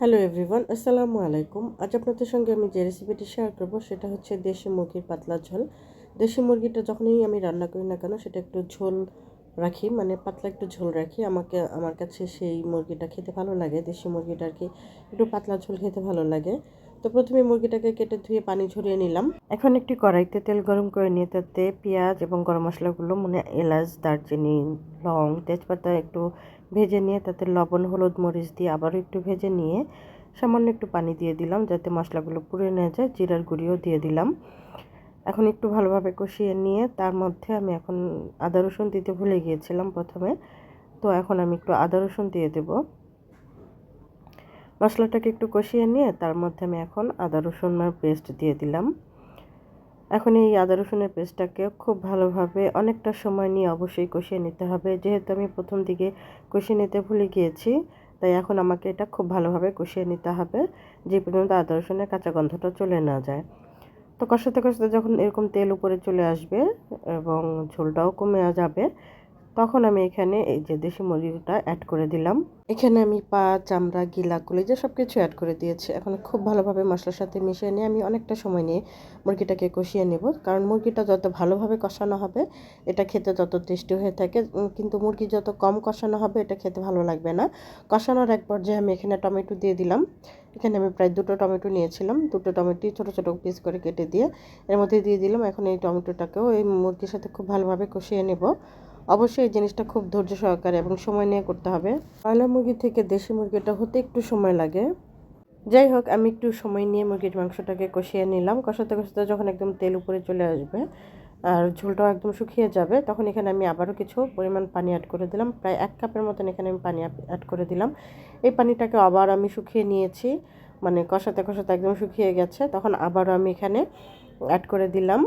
Hello everyone আসসালামু আলাইকুম আজ আপনাদের সঙ্গে আমি যে রেসিপিটি শেয়ার করব, সেটা হচ্ছে দেশি মুরগির পাতলা ঝোল। দেশি মুরগিটা যখনই আমি রান্না করি না কেন, সেটা একটু ঝোল রাখি মানে পাতলা একটু ঝোল রাখি। আমাকে, আমার কাছে সেই মুরগিটা খেতে ভালো লাগে। দেশি মুরগিটা আর কি একটু পাতলা ঝোল খেতে ভালো লাগে। তো প্রথমে মুরগিটাকে কেটে ধুয়ে পানি ঝরিয়ে নিলাম। এখন একটি কড়াইতে তেল গরম করে নিয়ে তাতে পেঁয়াজ এবং গরম মশলাগুলো মানে এলাচ, দারচিনি, লং, তেজপাতা একটু ভেজে নিয়ে তাতে লবণ, হলুদ মরিচ দিয়ে আবারও একটু ভেজে নিয়ে সামান্য একটু পানি দিয়ে দিলাম যাতে মশলাগুলো পুড়ে নেওয়া যায়। জিরার গুঁড়িও দিয়ে দিলাম। এখন একটু ভালোভাবে কষিয়ে নিয়ে তার মধ্যে আমি এখন আদা রসুন দিতে ভুলে গিয়েছিলাম প্রথমে। তো এখন আমি একটু আদা রসুন দিয়ে দেব। মশলাটাকে একটু কষিয়ে নিয়ে তার মধ্যে আমি এখন আদা রসুনের পেস্ট দিয়ে দিলাম। এখন এই আদা রসুনের পেস্টটাকে খুব ভালোভাবে অনেকটা সময় নিয়ে অবশ্যই কষিয়ে নিতে হবে। যেহেতু আমি প্রথম দিকে কষিয়ে নিতে ভুলে গিয়েছি, তাই এখন আমাকে এটা খুব ভালোভাবে কষিয়ে নিতে হবে, যে পর্যন্ত আদা রসুনের কাঁচা গন্ধটা চলে না যায়। তো কষাতে কষাতে যখন এরকম তেল উপরে চলে আসবে এবং ঝোলটাও কমে যাবে তখন আমি এখানে এই যে দেশি মুরগিটা অ্যাড করে দিলাম। এখানে আমি পা, চামড়া, গিলা যে সব কিছু অ্যাড করে দিয়েছি। এখন খুব ভালোভাবে মশলার সাথে মিশিয়ে নিয়ে আমি অনেকটা সময় নিয়ে মুরগিটাকে কষিয়ে নেব। কারণ মুরগিটা যত ভালোভাবে কষানো হবে, এটা খেতে তত টেস্টি হয়ে থাকে কিন্তু মুরগি যত কম কষানো হবে, এটা খেতে ভালো লাগবে না। কষানোর এক পর্যায়ে আমি এখানে টমেটো দিয়ে দিলাম। এখানে আমি প্রায় দুটো টমেটো নিয়েছিলাম। দুটো টমেটো ছোটো ছোটো পিস করে কেটে দিয়ে এর মধ্যে দিয়ে দিলাম। এখন এই টমেটোটাকেও এই মুরগির সাথে খুব ভালোভাবে কষিয়ে নেব। অবশ্যই এই জিনিসটা খুব ধৈর্য সহকারে এবং সময় নিয়ে করতে হবে। ব্রয়লার মুরগি থেকে দেশি মুরগিটা হতে একটু সময় লাগে। যাই হোক, আমি একটু সময় নিয়ে মুরগির মাংসটাকে কষিয়ে নিলাম। কষাতে কষাতে যখন একদম তেল উপরে চলে আসবে আর ঝোলটাও একদম শুকিয়ে যাবে, তখন এখানে আমি আবারও কিছু পরিমাণ পানি অ্যাড করে দিলাম। প্রায় এক কাপের মতন এখানে আমি পানি অ্যাড করে দিলাম। এই পানিটাকে আবার আমি শুকিয়ে নিয়েছি। মানে কষাতে কষাতে একদম শুকিয়ে গেছে। তখন আবারও আমি এখানে অ্যাড করে দিলাম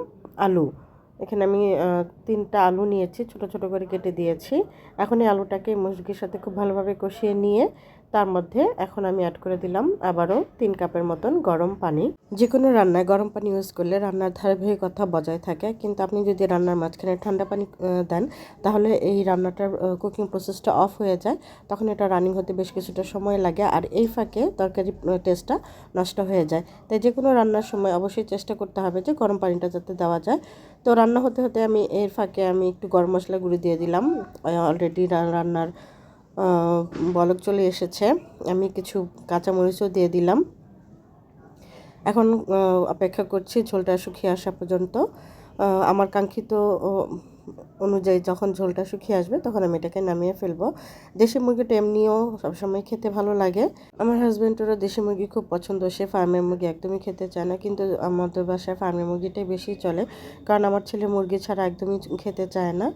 আলু। এখানে আমি তিনটা আলু নিয়েছি, ছোট ছোট করে কেটে দিয়েছি। এখন এই আলুটাকে মুরগির সাথে খুব ভালোভাবে কষিয়ে নিয়ে তার মধ্যে এখন আমি অ্যাড করে দিলাম আবারও তিন কাপের মতন গরম পানি। যে কোনো রান্নায় গরম পানি ইউজ করলে রান্নার ধারাবাহিকতা বজায় থাকে। কিন্তু আপনি যদি রান্নার মাঝখানে ঠান্ডা পানি দেন, তাহলে এই রান্নাটার কুকিং প্রসেসটা অফ হয়ে যায়। তখন এটা রানিং হতে বেশ কিছুটা সময় লাগে আর এই ফাঁকে তরকারি টেস্টটা নষ্ট হয়ে যায়। তাই যে কোনো রান্নার সময় অবশ্যই চেষ্টা করতে হবে যে গরম পানিটা যাতে দেওয়া যায়। তো রান্না হতে হতে আমি এর ফাঁকে আমি একটু গরম মশলা গুঁড়ো দিয়ে দিলাম। অলরেডি রান্নার বলক চলে এসেছে। আমি কিছু কাঁচামরিচও দিয়ে দিলাম। এখন অপেক্ষা করছি ঝোলটা শুকিয়ে আসা পর্যন্ত। আমার কাঙ্ক্ষিত অনুযায়ী যখন ঝোলটা শুকিয়ে আসবে, তখন আমি এটাকে নামিয়ে ফেলব। দেশি মুরগিটা এমনিও সবসময় খেতে ভালো লাগে। আমার হাজব্যান্ডেরও দেশি মুরগি খুব পছন্দ, সে ফার্মের মুরগি একদমই খেতে চায় না, কিন্তু আমাদের বাসায় ফার্মের মুরগিটাই বেশি চলে। কারণ আমার ছেলে মুরগি ছাড়া একদমই খেতে চায় না।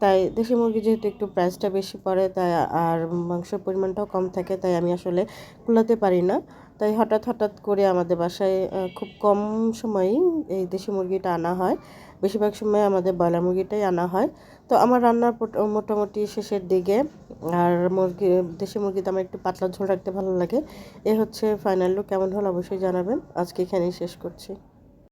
তাই দেশি মুরগি যেহেতু একটু প্রাইসটা বেশি পড়ে, তাই আর মাংসের পরিমাণটাও কম থাকে, তাই আমি আসলে কুলাতে পারি না। তাই হঠাৎ হঠাৎ করে আমাদের বাসায় খুব কম সময়ই এই দেশি মুরগিটা আনা হয়। বেশিরভাগ সময় আমাদের ব্রয়লার মুরগিটাই আনা হয়। তো আমার রান্নার মোটামুটি শেষের দিকে আর মুরগি, দেশি মুরগিতে আমার একটু পাতলা ঝোল রাখতে ভালো লাগে। এ হচ্ছে ফাইনাল লুক কেমন হলো অবশ্যই জানাবেন। আজকে এখানেই শেষ করছি।